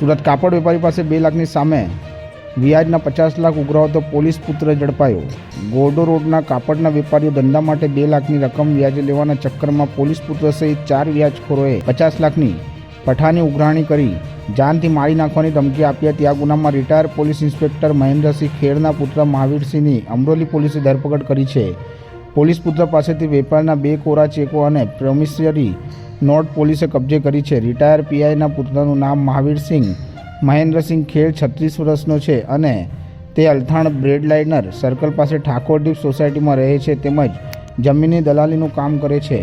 સુરત કાપડ વેપારી પાસે બે લાખની સામે વ્યાજના પચાસ લાખ ઉઘરાવતો પોલીસ પુત્ર ઝડપાયો. ગોરડો રોડના કાપડના વેપારીઓ ધંધા માટે બે લાખની રકમ વ્યાજે લેવાના ચક્કરમાં પોલીસ પુત્ર સહિત ચાર વ્યાજખોરોએ પચાસ લાખની પઠાની ઉઘરાણી કરી, જાનથી મારી નાખવાની ધમકી આપી હતી. આ ગુનામાં રિટાયર પોલીસ ઇન્સ્પેક્ટર મહેન્દ્રસિંહ ખેડના પુત્ર મહાવીરસિંહની અમરોલી પોલીસે ધરપકડ કરી છે. પોલીસ પુત્ર પાસેથી વેપારના બે કોરા ચેકો અને પ્રોમિસરી નોટ પોલીસે કબજે કરી છે. રિટાયર પીઆઈના પુત્રનું નામ મહાવીરસિંહ મહેન્દ્રસિંહ ખેડ છત્રીસ વર્ષનો છે અને તે અલથાણ બ્રેડ લાઇનર સર્કલ પાસે ઠાકોર દીપ સોસાયટીમાં રહે છે તેમજ જમીનની દલાલીનું કામ કરે છે.